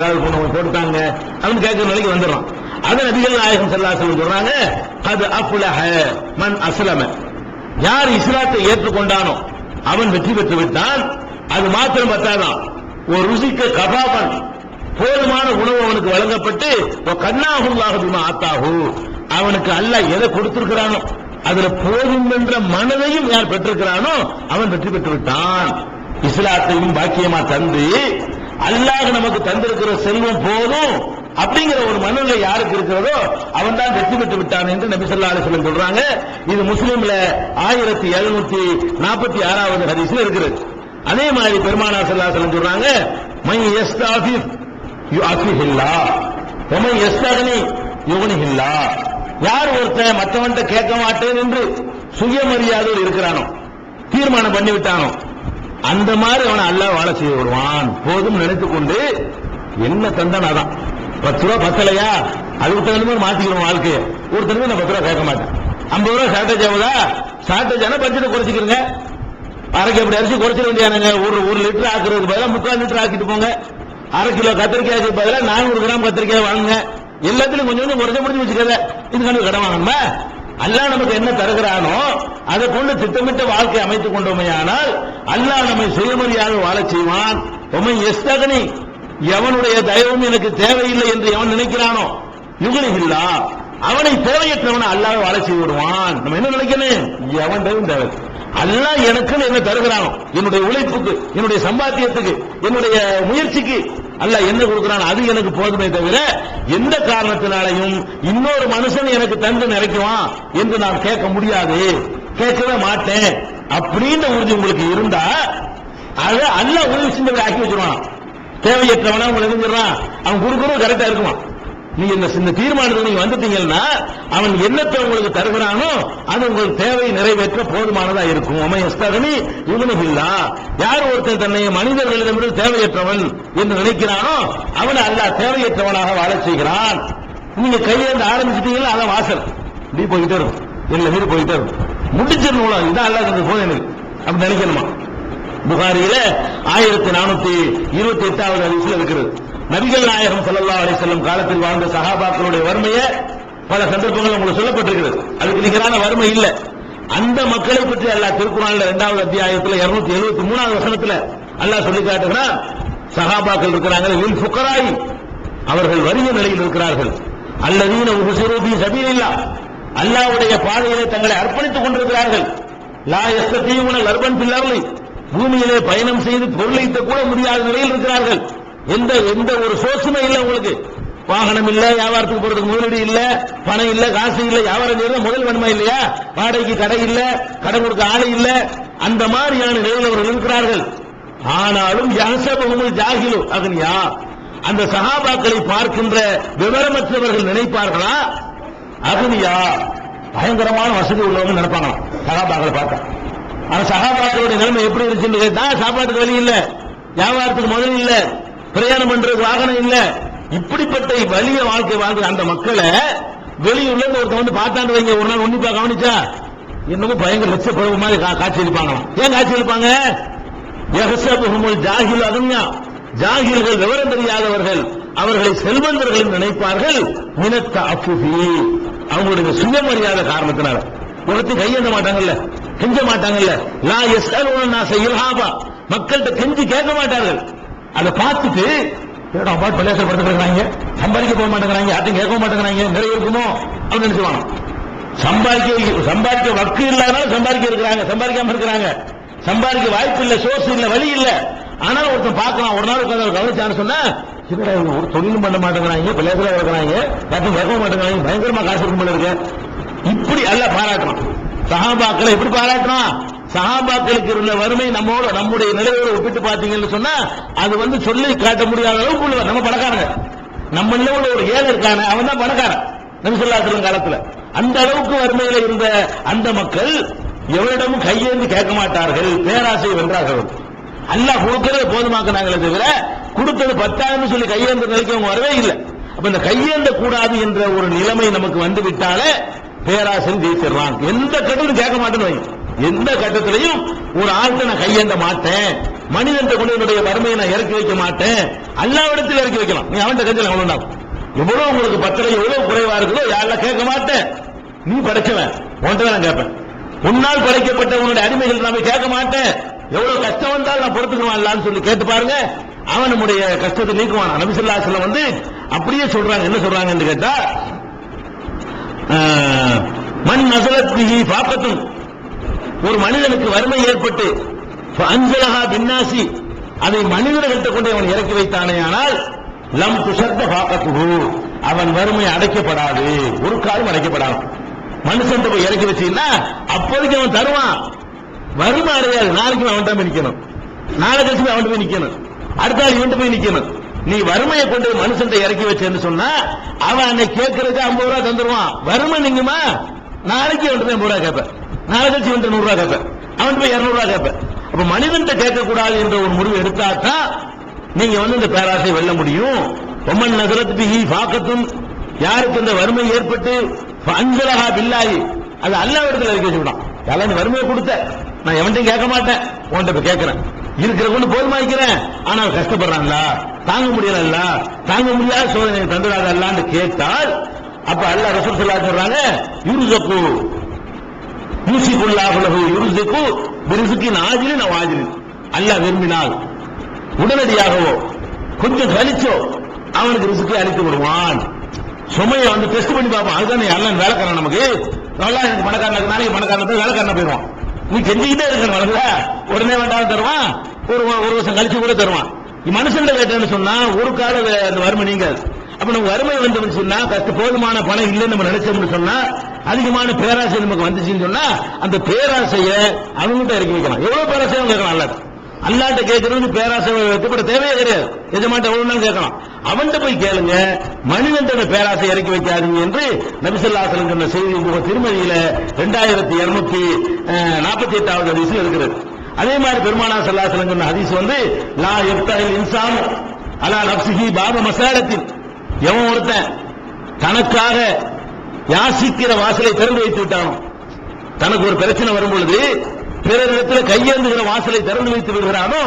ஏதாவது கொண்டு அப்படின்னு கேட்கிற நிலைக்கு வந்துடும் அது நபிகள் நாயகம் செல்லாசலம் சொல்றாங்க அது அப்புலஹ மண் அசலம யார் இஸ்லாத்தை ஏற்றுக்கொண்டானோ அவன் வெற்றி பெற்று விட்டான் அது மாத்திரம் பத்தாதான். ஒரு ருசிக்கு கபாபன் போதுமான உணவு அவனுக்கு வழங்கப்பட்டு கண்ணாகுல்லாக ஆத்தாகு அவனுக்கு அல்ல எதை கொடுத்திருக்கிறானோ அதுல போதும் என்ற மனதையும் யார் பெற்றிருக்கிறானோ அவன் வெற்றி பெற்று விட்டான். இஸ்லாத்தையும் பாக்கியமா தந்து அல்லாஹ் நமக்கு தந்திருக்கிற செல்வம் போதும் அப்படிங்கிற ஒரு மனநிலை யாருக்கு இருக்கிறதோ அவன் தான் வெற்றி பெற்று விட்டான் என்று நபி ஸல்லல்லாஹு அலைஹி சொல்றாங்க. இது முஸ்லீம்ல ஆயிரத்தி எழுநூத்தி நாற்பத்தி ஆறாவது ஹரிசில் இருக்கிறது அதே மாதிரி பெருமானா ஸல்லல்லாஹு அலைஹி சொல்றாங்க மை யஸ்தாஃபிஃப் யுஅஃபிஹில்லா வமை யஸ்தக்னி யுக்னிஹில்லா யார் ஒருத்தன் மற்றவன்ட்ட கேட்க மாட்டேன் என்று சுயமரியாதையில் இருக்கிறானோ தீர்மானம் பண்ணி விட்டானோ அந்த மாதிரி அவனை அல்லா வாழ செய்ய விடுவான். போதும் நினைத்துக் கொண்டு என்ன தந்தான் அதான்? பத்து ரூபா பத்தலையா? அதுக்கு தகுந்த மாதிரி மாத்திக்கிறோம் வாழ்க்கையை. ஒருத்தனுக்கு நான் பத்து ரூபா கேட்க மாட்டேன். ஐம்பது ரூபா ஷார்டேஜ் ஆகுதா? ஷார்டேஜ் ஆனா பட்ஜெட்டை குறைச்சிக்கிறங்க அரை அப்படி அரிசி குறைச்சிட வேண்டியானுங்க. ஒரு ஒரு லிட்டர் ஆக்குறதுக்கு பதிலாக முக்கால் லிட்டர் ஆக்கிட்டு போங்க. அரை கிலோ கத்திரிக்காய்க்கு பதிலாக நானூறு கிராம் கத்திரிக்காய் வாங்குங்க. எல்லாத்துலயும் கொஞ்சம் கொஞ்சம் குறைஞ்ச முடிஞ்சு வச்சுக்கல கண்டு கடன் வாங்கணுமா? அல்லாஹ் நமக்கு என்ன தருகிறானோ அதை கொண்டு திட்டமிட்ட வாழ்க்கை அமைத்துக் கொண்டோமையானால் அல்லாஹ் நம்மை சுயமரியாக வாழச் செய்வான். உமை எஸ்தகனி எவனுடைய தயவும் எனக்கு தேவையில்லை என்று எவன் நினைக்கிறானோ? யுகனில்லா அவனை தேவையற்றவனை அல்லாஹ் வாழ செய்து விடுவான். நம்ம என்ன நினைக்கணும்? எவன் தயவும் தேவை. அல்லாஹ் எனக்குன்னு என்ன தருகிறானோ? என்னுடைய உழைப்புக்கு என்னுடைய சம்பாத்தியத்துக்கு என்னுடைய முயற்சிக்கு அல்ல என்ன கொடுக்கிறான்? அது எனக்கு போதுமே தவிர எந்த காரணத்தினாலையும் இன்னொரு மனுஷன் எனக்கு தந்து நிறைக்குவான் என்று நான் கேட்க முடியாது. கேட்கவே மாட்டேன். அப்படின்ற உறுதி உங்களுக்கு இருந்தா அதை அல்ல உதவி செஞ்சவரை ஆக்கி வச்சிருவான். தேவையற்றவனா உங்களை எழுதிடுறான். அவன் கொடுக்கறது கரெக்டா இருக்குவான் நீங்க இந்த தீர்மானத்தில் நீங்க வந்துட்டீங்கன்னா அவன் என்னத்தை உங்களுக்கு தருகிறானோ அது உங்களுக்கு தேவை நிறைவேற்ற போதுமானதா இருக்கும். அமயஸ்தகனி இவனுகில்லா யார் ஒருத்தன் தன்னை மனிதர்களிடமிருந்து தேவையற்றவன் என்று நினைக்கிறானோ அவனை அல்ல தேவையற்றவனாக வாழ செய்கிறான். நீங்க கையிலிருந்து ஆரம்பிச்சிட்டீங்களா அதான் வாசல். இப்படி போயிட்டே இருக்கும். இல்ல மீறி போயிட்டே இருக்கும். முடிச்சிடணும் இதான் அல்லாஹ் போதும் எனக்கு அப்படி நினைக்கணுமா? புகாரியில ஆயிரத்தி நானூத்தி இருபத்தி எட்டாவது அதிசயம் இருக்கிறது. நபிகள் நாயகம் சல்லா அலி செல்லும் காலத்தில் வாழ்ந்த சகாபாக்களுடைய வறுமையை பல சந்தர்ப்பங்கள் உங்களுக்கு சொல்லப்பட்டிருக்கிறது. அதுக்கு நிகரான வறுமை இல்லை. அந்த மக்களை பற்றி அல்லாஹ் திருக்குறள் இரண்டாவது அத்தியாயத்தில் இருநூத்தி எழுபத்தி மூணாவது வசனத்தில் அல்லாஹ் சொல்லி காட்டுகிறான். சகாபாக்கள் இருக்கிறாங்க வில் அவர்கள் வறிய நிலையில் இருக்கிறார்கள். அல்லதீன உபசிரூபி சபீலில்லா அல்லாவுடைய பாதையிலே தங்களை அர்ப்பணித்துக் கொண்டிருக்கிறார்கள். லா எஸ்தீவுன லர்பன் பில்லர்லி பூமியிலே பயணம் செய்து பொருளைத்த கூட முடியாத நிலையில் இருக்கிறார்கள். எந்த எந்த ஒரு சோர்ஸுமே இல்லை உங்களுக்கு. வாகனம் இல்ல வியாபாரத்துக்கு போறதுக்கு முதலீடு இல்ல பணம் இல்ல காசு இல்ல வியாபாரம் செய்யறது முதல் வேணுமா இல்லையா? வாடகைக்கு கடை இல்ல கடை கொடுக்க ஆளு இல்ல. அந்த மாதிரியான நிலையில் அவர்கள் இருக்கிறார்கள். ஆனாலும் யாசபகுமல் ஜாகிலு அகனியா அந்த சகாபாக்களை பார்க்கின்ற விவரமற்றவர்கள் நினைப்பார்களா? அகனியா பயங்கரமான வசதி உள்ளவங்க நினைப்பாங்க சகாபாக்களை பார்த்தா ஆனா சகாபாக்களுடைய நிலைமை எப்படி இருந்துச்சுன்னு கேட்டா சாப்பாட்டுக்கு வழி இல்ல வியாபாரத்துக்கு முதல் இல்லை. பிரயாணம் பண்றதுக்கு வாகனம் இல்ல. இப்படிப்பட்ட வலிய வாழ்க்கை வாழ்ந்த அந்த மக்களை வெளியூர்ல இருந்து ஒருத்தன் வந்து பார்த்தாண்டு வைங்க. ஒரு நாள் உன்னிப்பா கவனிச்சா? என்னமோ பயங்கர லட்ச பருவ மாதிரி கா- காட்சி இருப்பாங்களாம் ஏன் காட்சி இருப்பாங்க ஜாகில் ஜாஹில் அதன்யா ஜாகில்கள் விவரம் தெரியாதவர்கள். அவர்களை செல்வந்தர்கள் நினைப்பார்கள். மினத்த அப்புகி அவங்களுடைய சுயமரியாதை காரணத்தினால. உலகத்தை கையேந்த மாட்டாங்கல்ல? கெஞ்ச மாட்டாங்கல்ல? லா எஸ் நாச இல்ஹாபா. மக்கள்கிட்ட கெஞ்சி கேட்க மாட்டார்கள். அதை பார்த்துட்டு ஏடா பாட்டு பள்ளியாசல் படுத்துக்கிறாங்க சம்பாதிக்க போக மாட்டேங்கிறாங்க. யார்ட்டும் கேட்க மாட்டேங்கிறாங்க. நிறைய இருக்குமோ? அப்படின்னு நினைச்சுவாங்க சம்பாதிக்க சம்பாதிக்க வக்கு இல்லாதனால சம்பாதிக்க இருக்கிறாங்க. சம்பாதிக்காம இருக்கிறாங்க. சம்பாதிக்க வாய்ப்பு இல்ல சோர்ஸ் இல்ல வழி இல்ல. ஆனால் ஒருத்தன் பார்க்கலாம். ஒரு நாள் உட்காந்து கவனிச்சான்னு சொன்னா என்னடா இவங்க ஒரு தொழிலும் பண்ண மாட்டேங்கிறாங்க. பிள்ளைகளா இருக்கிறாங்க. யார்ட்டும் கேட்க மாட்டேங்கிறாங்க. பயங்கரமா காசு இருக்கும் போல இருக்கு. இப்படி அல்ல பாராட்டணும். சகாபாக்களை எப்படி பாராட்டணும்? சகாபாக்களுக்கு இருந்த வறுமை நம்மோட நம்முடைய நிலையோடு ஒப்பிட்டு பார்த்தீங்கன்னு சொன்னா அது வந்து சொல்லி காட்ட முடியாத அளவுக்கு உள்ள நம்ம பணக்காரங்க. நம்ம உள்ள ஒரு ஏழை இருக்கான அவன் தான் பணக்காரன். நபிசுல்லாசலம் காலத்துல. அந்த அளவுக்கு வறுமையில இருந்த அந்த மக்கள் எவரிடமும் கையேந்து கேட்க மாட்டார்கள் பேராசை வென்றார்கள். அல்லாஹ் கொடுக்கறது போதுமாக்குனாங்களே தவிர கொடுத்தது பத்தாயிரம் சொல்லி கையேந்த நிலைக்கு அவங்க வரவே இல்லை. அப்ப இந்த கையேந்த கூடாது என்ற ஒரு நிலைமை நமக்கு வந்து விட்டாலே பேராசன் ஜெயிச்சிடலாம். எந்த கட்டணும் கேட்க மாட்டேன்னு வைங்க. எந்த கட்டத்திலையும் ஒரு ஆள்கிட்ட நான் கையேந்த மாட்டேன். மனிதன் கொண்டு என்னுடைய வறுமையை நான் இறக்கி வைக்க மாட்டேன். அல்லாவிடத்தில் இறக்கி வைக்கலாம். நீ அவன்கிட்ட கஞ்சல எவ்வளவு எவ்வளவு உங்களுக்கு பத்திரம் எவ்வளவு குறைவா இருக்குதோ யாரெல்லாம் கேட்க மாட்டேன். நீ படைச்சவன் உன்கிட்ட நான் கேட்பேன். உன்னால் படைக்கப்பட்ட உன்னுடைய அடிமைகள் நாம கேட்க மாட்டேன். எவ்வளவு கஷ்டம் வந்தாலும் நான் பொறுத்துக்குவான்லான்னு சொல்லி கேட்டு பாருங்க. அவன் நம்முடைய கஷ்டத்தை நீக்குவான். நபிசுல்லா சொல்ல வந்து அப்படியே சொல்றாங்க. என்ன சொல்றாங்கன்னு கேட்டா மண் மசலத்திகி பாப்பத்தும் ஒரு மனிதனுக்கு வறுமை ஏற்பட்டு அஞ்சலகா பின்னாசி அதை மனிதர்கள்ட்ட கொண்டு அவன் இறக்கி வைத்தானே ஆனால் லம் துஷர்த்த பாக்கத்துகு அவன் வறுமை அடைக்கப்படாது. ஒரு காலம் அடைக்கப்படாது. மனுஷன் போய் இறக்கி வச்சீங்கன்னா அப்போதைக்கு அவன் தருவான். வறுமை அடையாது. நாளைக்கு அவன்கிட்ட போய் நிக்கணும். நாளை கழிச்சு அவன் அவன்கிட்ட போய் நிக்கணும். அடுத்த நாள் இவன் போய் நிக்கணும். நீ வறுமையை கொண்டு மனுஷன் இறக்கி வச்சேன்னு சொன்னா அவன் என்னை கேட்கறதுக்கு ஐம்பது ரூபா தந்துருவான். வறுமை நீங்கம்மா நாளைக்கு அவன் ஐம்பது ரூபா கேட்பேன். நாளை கழிச்சு வந்து நூறு ரூபாய் கேட்பேன். அவன் போய் இருநூறு ரூபா கேட்பேன். அப்ப மனிதன்கிட்ட கேட்கக்கூடாது என்ற ஒரு முடிவு எடுத்தா தான் நீங்க வந்து இந்த பேராசை வெல்ல முடியும். ஒமன் நகரத்து பாக்கத்தும் யாருக்கு இந்த வறுமை ஏற்பட்டு அஞ்சலகா பில்லாயி அது அல்லா இடத்துல இருக்க வச்சுவிடான் யாரா வறுமையை கொடுத்த நான் எவன்ட்டையும் கேட்க மாட்டேன். உன்கிட்ட இப்ப கேட்கிறேன். இருக்கிற கொண்டு போதுமாய்க்கிறேன் ஆனால் கஷ்டப்படுறான்ல? தாங்க முடியல தாங்க முடியாத சோதனை தந்துடாதல்லான்னு கேட்டால் அப்ப அல்லாஹ் ரசூல் சொல்லா சொல்றாங்க யூசுக்கு யூசிக்குள்ளாஹுலகு யுருசுக்கு பிரிசுக்கின் ஆஜிலின் அவாஜிலின் அல்லாஹ் விரும்பினால் உடனடியாகவோ கொஞ்சம் கழிச்சோ அவனுக்கு ரிசுக்கை அளித்து விடுவான். சுமையை வந்து டெஸ்ட் பண்ணி பார்ப்பான் அதுதான் எல்லாம் வேலைக்காரன் நமக்கு. நல்லா எனக்கு பணக்காரனுக்கு நாளைக்கு பணக்காரன் வேலைக்காரன் போயிடுவான். நீ செஞ்சுக்கிட்டே இருக்கணும் வளர்ல உடனே வேண்டாம் தருவான். ஒரு ஒரு வருஷம் கழிச்சு கூட தருவான். மனுஷன் கேட்டேன்னு சொன்னா ஒரு கால அந்த வறுமை நீங்க அப்ப நம்ம வறுமை வந்து சொன்னா கஷ்ட போதுமான பணம் இல்லைன்னு நம்ம நினைச்சோம்னு சொன்னா அதிகமான பேராசை நமக்கு வந்துச்சுன்னு சொன்னா அந்த பேராசையை அவங்ககிட்ட இறக்கி வைக்கலாம். எவ்வளவு பேராசை கேட்கலாம் அல்லாட்ட அல்லாட்ட கேட்கறது பேராசை வைக்கப்பட தேவையே கிடையாது. எஜமாட்ட எவ்வளவு நாள் கேட்கலாம். அவன்கிட்ட போய் கேளுங்க மனிதன் பேராசை இறக்கி வைக்காதீங்க என்று நபிசல்லாசலம் சொன்ன செய்தி திருமதியில ரெண்டாயிரத்தி இருநூத்தி நாற்பத்தி எட்டாவது ஹதீஸ்ல இருக்கிறது. அதே மாதிரி பெருமானா சல்லாசலம் சொன்ன ஹதீஸ் வந்து லா எப்தல் இன்சான் அலா நப்சிஹி பாப மசாலத்தில் எவன் ஒருத்தன் தனக்காக யாசிக்கிற வாசலை திறந்து வைத்து விட்டானோ? தனக்கு ஒரு பிரச்சனை வரும்பொழுது பிறரிடத்தில் கையேந்துகிற வாசலை திறந்து வைத்து விடுகிறானோ?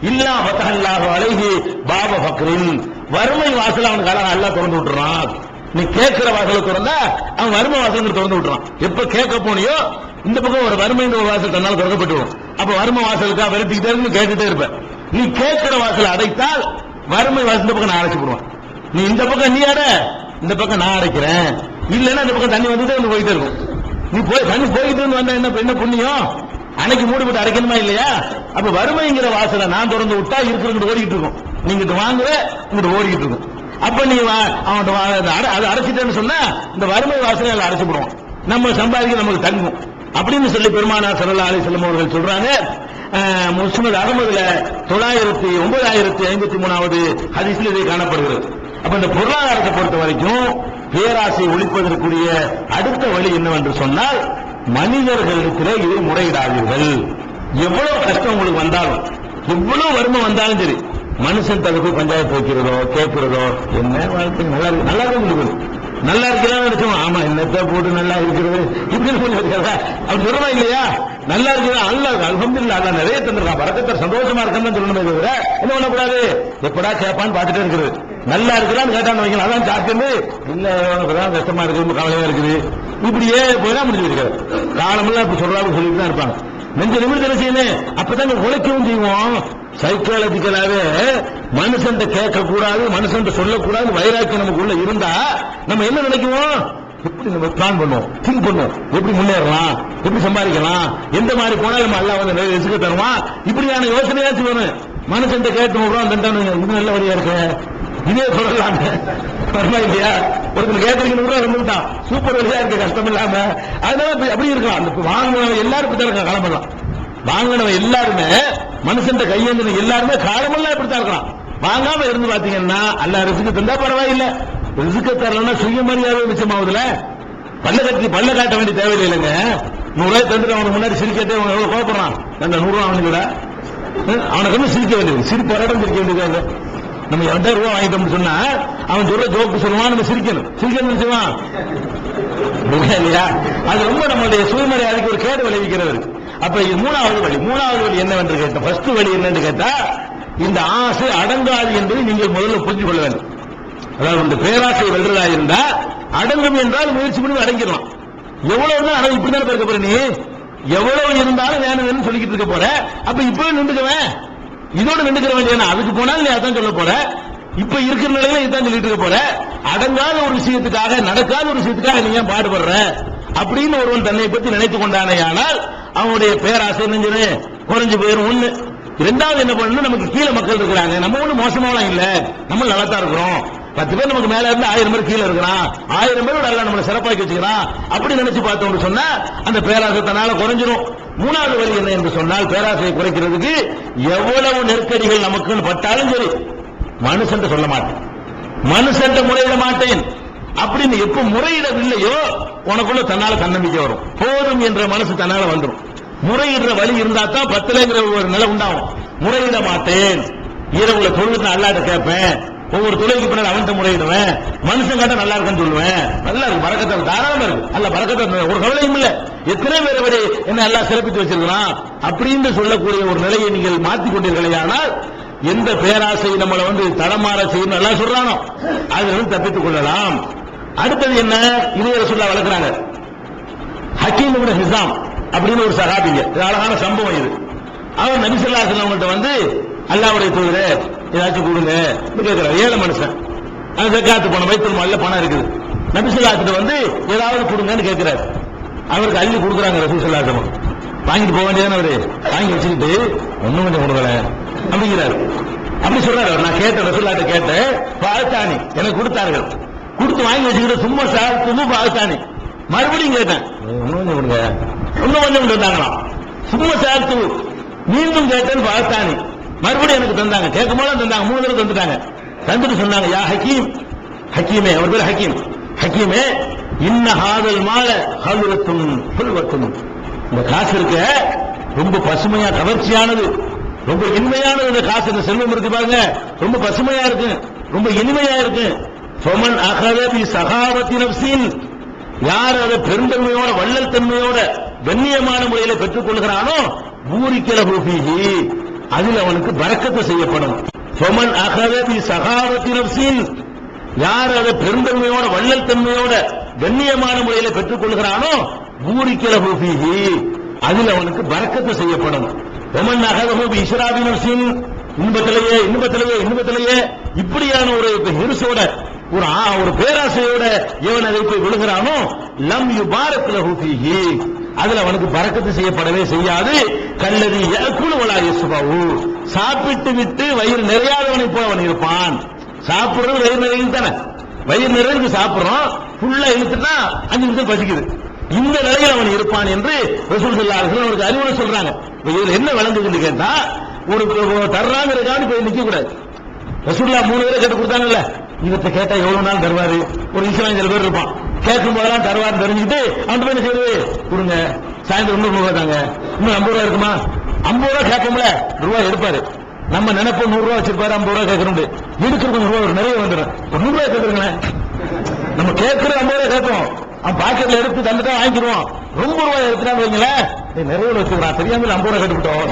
இல்லா பத்தல்லாஹு அழகி பாப பக்ரின். வறுமை வாசல் அவனுக்கு அழகா அல்லா திறந்து விட்டுறான். நீ கேட்கிற வாசலை திறந்தா அவன் வறுமை வாசல் திறந்து விட்டுறான். எப்ப கேட்க போனியோ இந்த பக்கம் ஒரு வறுமைன்ற ஒரு வாசல் தன்னால் திறக்கப்பட்டுவோம் அப்ப வறுமை வாசலுக்கா விரட்டிக்கிட்டே இருந்து கேட்டுட்டே இருப்ப. நீ கேட்கிற வாசலை அடைத்தால் வறுமை வாசல் இந்த பக்கம் நான் அடைச்சு போடுவான் நீ இந்த பக்கம் நீ அட இந்த பக்கம் நான் அடைக்கிறேன். இல்லைன்னா அந்த பக்கம் தண்ணி வந்துட்டே வந்து போயிட்டே இருக்கும். நீ போய் தண்ணி போயிட்டு வந்து வந்தா என்ன என்ன புண்ணியம்? அன்னைக்கு மூடி போட்டு அடைக்கணுமா இல்லையா? அப்ப வறுமைங்கிற வாசலை நான் திறந்து விட்டா இருக்கிறது ஓடிக்கிட்டு இருக்கும். நீங்க வாங்குற இங்கிட்டு ஓடிக்கிட்டு இருக்கும். அப்ப நீ வா- அவன்கிட்ட அதை அடைச்சிட்டேன்னு சொன்னா இந்த வறுமை வாசலை அதில் அடைச்சு போடுவான் நம்ம சம்பாதிக்க நமக்கு தங்கும். அப்படின்னு சொல்லி பெருமானார் சல்லா அலிஸ்லம் அவர்கள் சொல்றாங்க. அஹ், அகமதுல தொள்ளாயிரத்தி ஒன்பதாயிரத்தி ஐம்பத்தி மூணாவது ஹதிஸ்ல இது காணப்படுகிறது. அப்ப இந்த பொருளாதாரத்தை பொறுத்த வரைக்கும் பேராசை ஒழிப்பதற்குரிய அடுத்த வழி என்னவென்று சொன்னால் மனிதர்களிடத்திலே இதை முறையிடாதீர்கள். எவ்வளவு கஷ்டம் உங்களுக்கு வந்தாலும் எவ்வளவு வறுமை வந்தாலும் சரி மனுஷன் தடுப்பு பஞ்சாயத்து வைக்கிறதோ கேட்கிறதோ என்ன வாழ்க்கை நல்லா இருக்கு நல்லா இருக்க முடியும் நல்லா இருக்கிறதா நினைச்சோம் ஆமா என்னத்த போட்டு நல்லா இருக்கிறது? இப்படின்னு சொல்லி இருக்கிறதா அப்படி சொல்றா இல்லையா? நல்லா இருக்கிறதா அல்ல அல்ஹம்துலில்லாஹ் அல்ல நிறைய தந்திருக்கான். பறக்கத்த சந்தோஷமா இருக்கணும்னு சொல்லணுமே தவிர என்ன பண்ணக்கூடாது? எப்படா கேட்பான்னு பார்த்துட்டே இருக்கிறது. நல்லா இருக்கிறான்னு கேட்டான்னு வைக்கலாம் அதான் சாப்பிட்டு இல்ல உனக்குதான் கஷ்டமா இருக்கு ரொம்ப கவலையா இருக்குது. இப்படியே போய் தான் முடிஞ்சு இருக்காரு காலமெல்லாம் இப்படி சொல்றாங்க சொல்லிட்டு தான் இருப்பாங்க. நெஞ்ச நிமிடம் என்ன செய்யணும் அப்பதான் உழைக்கவும் செய்வோம். சைக்காலஜிக்கலாவே மனுஷன் கேட்க கூடாது மனுஷன் சொல்லக்கூடாது வைராக்கியம் நமக்குள்ள இருந்தா நம்ம என்ன நினைக்குவோம்? எப்படி நம்ம பிளான் பண்ணுவோம்? திங்க் பண்ணுவோம். எப்படி முன்னேறலாம்? எப்படி சம்பாதிக்கலாம்? எந்த மாதிரி போனா நம்ம எல்லாம் வந்து நிறைய தருவான்? இப்படியான யோசனையாச்சும் வேணும் மனுஷன் கேட்டு விடுறோம் தண்டானு நல்ல வழியா இருக்கு. இதே சொல்லலாம் வருமா இல்லையா ஒருத்தர் கேட்டீங்க கூட இருந்துட்டான் சூப்பர் வழியா இருக்கு கஷ்டம் இல்லாம. அதனால அப்படி இருக்கலாம். அந்த வாங்கினவன் எல்லாரும் இப்படி தான் கிளம்பலாம் வாங்கினவன் எல்லாருமே மனுஷன் கையேந்தின எல்லாருமே காலமெல்லாம் இப்படித்தான் இருக்கலாம். வாங்காம இருந்து பாத்தீங்கன்னா அல்ல ரிசுக்கு தந்தா பரவாயில்லை. ரிசுக்கு தரலன்னா சுயமரியாதை மிச்சமாவதுல பல்ல கட்டி பல்ல காட்ட வேண்டிய தேவையில்லை இல்லைங்க. நூறு ரூபாய் தந்துட்டு அவனுக்கு முன்னாடி சிரிக்கட்டே அவன் எவ்வளவு கோபப்படுறான் அந்த நூறு ரூபா அவனுக்கு அவனுக்கு வந்து சிரிக்க வேண்டியது. சிரிப்பு இடம் சிரிக்க வேண்டியது நம்ம இரண்டாயிரம் ரூபாய் வாங்கிட்டோம்னு சொன்னா அவன் சொல்ற ஜோக்கு சொல்லுவான் நம்ம சிரிக்கணும். சிரிக்கணும் சொல்லுவான் இல்லையா அது ரொம்ப நம்மளுடைய சுயமரியாதைக்கு ஒரு கேடு விளைவிக்கிறது அப்ப இது மூணாவது வழி. மூணாவது வழி என்னவென்று கேட்டா ஃபர்ஸ்ட் வழி என்னன்னு கேட்டா இந்த ஆசை அடங்காது என்பதை நீங்கள் முதல்ல புரிஞ்சு கொள்ள வேண்டும். அதாவது இந்த பேராசை வெல்றதா இருந்தா அடங்கும் என்றால் முயற்சி பண்ணி அடங்கிடலாம். எவ்வளவு தான் அடங்கும் இப்படி தானே இருக்க போற நீ? எவ்வளவு இருந்தாலும் வேணும் வேணும்னு சொல்லிக்கிட்டு இருக்க போற. அப்ப இப்பவே நின்றுக்குவேன் இதோட நின்றுக்கிற வேண்டிய அதுக்கு போனால் நீ அதான் சொல்ல போற. இப்ப இருக்கிற நிலையில இதான் சொல்லிட்டு இருக்க போற. அடங்காத ஒரு விஷயத்துக்காக நடக்காத ஒரு விஷயத்துக்காக நீ ஏன் பாடுபடுற? அப்படின்னு ஒருவன் தன்னை பத்தி நினைத்துக் கொண்டானே ஆனால் அவனுடைய பேராசை நெஞ்சது குறைஞ்சு போயிடும் ஒண்ணு இரண்டாவது என்ன பண்ணணும் நமக்கு கீழே மக்கள் இருக்கிறாங்க. நம்ம ஒண்ணு மோசமாலாம் இல்ல. நம்ம நல்லா தான் இருக்கிறோம். பத்து பேர் நமக்கு மேல இருந்து ஆயிரம் பேர் கீழே இருக்கிறான். ஆயிரம் பேர் நல்லா நம்மளை சிறப்பாக்கி வச்சுக்கிறான். அப்படி நினைச்சு பார்த்தோம்னு சொன்னா அந்த பேராசத்தனால குறைஞ்சிரும். மூணாவது வழி என்ன என்று சொன்னால் பேராசையை குறைக்கிறதுக்கு எவ்வளவு நெருக்கடிகள் நமக்குன்னு பட்டாலும் சரி மனுஷன் சொல்ல மாட்டேன். மனுஷன் முறையிட மாட்டேன். அப்படின்னு எப்ப முறையிடவில்லையோ உனக்குள்ள தன்னால தன்னம்பிக்கை வரும். போதும் என்ற மனசு தன்னால வந்துடும் முறையிடுற வழி இருந்தா தான் பத்துலங்கிற ஒரு நிலை உண்டாகும். முறையிட மாட்டேன். இரவுல தொழுது அல்லாட்ட கேட்பேன். ஒவ்வொரு தொழிலுக்கு பின்னாடி அவன்கிட்ட முறையிடுவேன். மனுஷன் கேட்டா நல்லா இருக்குன்னு சொல்லுவேன். நல்லா இருக்கு. பறக்கத்தால் தாராளமா இருக்கு. அல்ல பறக்கத்தை ஒரு கவலையும் இல்ல. எத்தனை பேர் அவரை என்ன எல்லாம் சிறப்பித்து வச்சிருக்கலாம். அப்படின்னு சொல்லக்கூடிய ஒரு நிலையை நீங்கள் மாற்றிக் கொண்டீர்களே ஆனால் எந்த பேராசை நம்மளை வந்து தடமாற செய்யும் எல்லாம் சொல்றானோ அதுல இருந்து தப்பித்துக் கொள்ளலாம். அடுத்தது என்ன? இளைய சொல்ல வளர்க்கிறாங்க. ஹக்கீம் ஹிசாம் அப்படின்னு ஒரு சகாபிங்க. இது அழகான சம்பவம் இது. அவர் நபிசல்லா அவங்கள்ட்ட வந்து அல்லாவுடைய தூதரே ஏதாச்சும் கொடுங்க. கேட்கிறார் ஏழை மனுஷன். அந்த ஜக்காத்து பணம் வைத்தல் மாலில் பணம் இருக்குது. நபிசல்லாத்துல வந்து ஏதாவது கொடுங்கன்னு கேட்கிறார் அவருக்கு அள்ளி கொடுக்குறாங்க ரசூசல்லாசம் வாங்கிட்டு போக வேண்டியதானே அவரு? வாங்கி வச்சுக்கிட்டு ஒன்னும் கொஞ்சம் கொடுக்கல. அப்படிங்கிறாரு. அப்படி சொல்றாரு நான் கேட்டேன் ரசூல்லாட்ட கேட்டேன். வாழ்த்தானி எனக்கு கொடுத்தார்கள். கொடுத்து வாங்கி வச்சுக்கிட்டு சும்மா சார் சாப்பிட்டு வாழ்த்தானி மறுபடியும் கேட்டேன். "ஏய், இன்னும் கொஞ்சம் கொடுங்க. ஒன்னும் கொஞ்சம் கொண்டு வந்தாங்களாம். சும்மா சார் மீண்டும் கேட்டேன் வாழ்த்தானி மறுபடியும் எனக்கு தந்தாங்க. கேட்கும் போது தந்தாங்க. மூணு தடவை தந்துட்டாங்க. தந்துட்டு சொன்னாங்க யா ஹக்கீம் ஹக்கீமே. அவர் பேர் ஹக்கீம். ஹக்கீமே இன்ன ஹாதல் மால ஹல்வத்தும் புல்வத்தும். இந்த காசு இருக்க ரொம்ப பசுமையா கவர்ச்சியானது. ரொம்ப இனிமையானது இந்த காசு. இந்த செல்வம் இருக்கு பாருங்க. ரொம்ப பசுமையா இருக்கு. ரொம்ப இனிமையா இருக்கு. சொமன் அகத பி சகாவத்தி நப்சின் யார் அதை பெருந்தன்மையோட வள்ளல் தன்மையோட கண்ணியமான முறையில பெற்றுக் கொள்கிறானோ பூரிக்கிற அதில் அவனுக்கு பறக்கத்து செய்யப்படும். சொமன் அகத பி யார் அதை பெருந்தன்மையோட வள்ளல் தன்மையோட கண்ணியமான முறையில பெற்றுக் கொள்கிறானோ பூரிக்கல பூபிஹி அதில் அவனுக்கு பறக்கத்து செய்யப்படும். ஒமன் அகதஹு இஸ்ராபின் நப்சின். இன்பத்திலேயே இன்பத்திலேயே இன்பத்திலேயே. இப்படியான ஒரு ஹிருசோட ஒரு ஒரு பேராசையோட எவன் அதை போய் விழுகிறானோ லம் யுபாரக் லஹு அதுல அவனுக்கு பறக்கத்து செய்யப்படவே செய்யாது. கல்லது யக்குலு வலா சாப்பிட்டு விட்டு வயிறு நிறையாதவனை போல அவன் இருப்பான். சாப்பிடுறது வயிறு நிறைய தானே? வயிறு நிறைய சாப்பிடுறோம். ஃபுல்லா இழுத்துட்டா அஞ்சு நிமிஷம் பசிக்குது. இந்த நிலையில் அவன் இருப்பான் என்று ரசூல் சொல்லார்கள் அவனுக்கு அறிவுரை சொல்றாங்க. இதுல என்ன விளங்குதுன்னு கேட்டா ஒரு தர்றாங்க இருக்கான்னு போய் நிக்க கூடாது. ரசூல்லா மூணு பேரை கேட்டு கொடுத்தாங்கல்ல. இவத்தை கேட்டா எவ்வளவு நாள் தருவாரு? ஒரு இஸ்லாமியர் பேர் இருப்பான். கேட்கும் போதெல்லாம் தருவார் தெரிஞ்சுக்கிட்டு அவன் போய் என்ன செய்யுது கொடுங்க. சாயந்தரம் இன்னும் நூறுரூவா தாங்க. இன்னும் ஐம்பது ரூபா இருக்குமா? ஐம்பது ரூபா கேட்போம்ல ரூபா எடுப்பாரு. நம்ம நினைப்போம் நூறு ரூபா வச்சிருப்பாரு ஐம்பது ரூபா கேட்கணும் இருக்கிற கொஞ்சம் ரூபா நிறைய வந்துடும். நூறு ரூபாய் கேட்கறீங்களேன் நம்ம கேட்கிற ஐம்பது ரூபாய் கேட்போம். அவன் பாக்கெட்ல எடுத்து தந்துட்டா வாங்கிடுவோம் ரொம்ப ரூபாய் எடுத்துட்டான்னு வைங்களேன். நிறைய வச்சுக்கிறான் தெரியாம ஐம்பது ரூபாய் கேட்டுவிட்டோம்.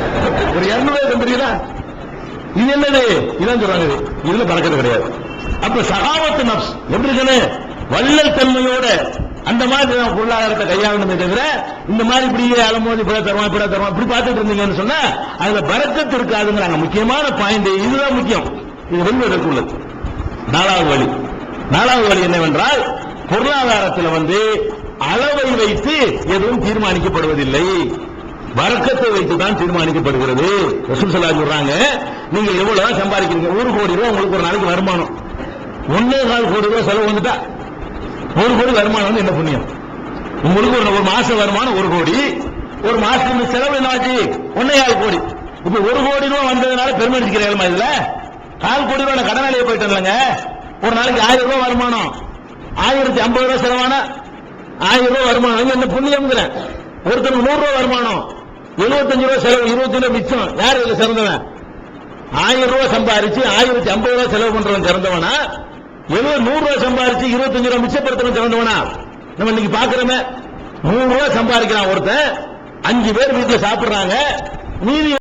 ஒரு இரநூறுவா ரூபாய் தந்துறீங்களா இது என்னது? இதான் சொல்றாங்க. இதுல பறக்கிறது கிடையாது. அப்ப சகாவத்து நப்ஸ். எப்படி இருக்கணும்? வள்ளல் தன்மையோட அந்த மாதிரி பொருளாதாரத்தை கையாளணுமே தவிர இந்த மாதிரி இப்படியே அலமோதி இப்படி தருவான் இப்படி தருவான் இப்படி பார்த்துட்டு இருந்தீங்கன்னு சொன்னா அதுல பறக்கத்து இருக்காதுங்கிறாங்க முக்கியமான பாயிண்ட் இதுதான் முக்கியம். இது வெல்வதற்கு உள்ளது. நாலாவது வழி. நாலாவது வழி என்னவென்றால் பொருளாதாரத்தில் வந்து அளவை வைத்து எதுவும் தீர்மானிக்கப்படுவதில்லை. வரக்கத்தை வைத்து தான் தீர்மானிக்கப்படுகிறது. ரசூல் ஸல்லல்லாஹு சொல்றாங்க நீங்க எவ்வளவு சம்பாதிக்கிறீங்க? ஒரு கோடி ரூபாய் உங்களுக்கு ஒரு நாளைக்கு வருமானம். ஒன்னே கால் கோடி ரூபாய் செலவு வந்துட்டா ஒரு கோடி வருமானம் வந்து என்ன புண்ணியம்? உங்களுக்கு ஒரு ஒரு மாச வருமானம் ஒரு கோடி. ஒரு மாசத்துக்கு செலவு என்ன ஆச்சு கோடி. இப்ப ஒரு கோடி ரூபாய் வந்ததுனால பெருமை அடிக்கிறேன் இதுல? கால் கோடி ரூபாய் நான் போயிட்டு போயிட்டேன்லங்க ஒரு நாளைக்கு ஆயிரம் ரூபாய் வருமானம். ஆயிரத்தி ஐம்பது ரூபாய் செலவான? ஆயிரம் ரூபாய் வருமானம். என்ன புண்ணியம்ங்கிறேன் ஒருத்தனுக்கு நூறு ரூபாய் வருமானம். எழுபத்தஞ்சு ரூபாய் செலவு இருபத்தி ரூபாய் மிச்சம். யார் இதுல சிறந்தவன்? ஆயிரம் ரூபாய் சம்பாரிச்சு ஆயிரத்தி ஐம்பது ரூபாய் செலவு பண்றவன் சிறந்தவனா? எவ்வளவு நூறு ரூபாய் சம்பாதிச்சு இருபத்தஞ்சு ரூபாய் மிச்சப்படுத்தணும் சிறந்தவனா நம்ம இன்னைக்கு பாக்குறோமே நூறு ரூபாய் சம்பாதிக்கிறான் ஒருத்தன் அஞ்சு பேர் வீட்டுல சாப்பிடுறாங்க மீதி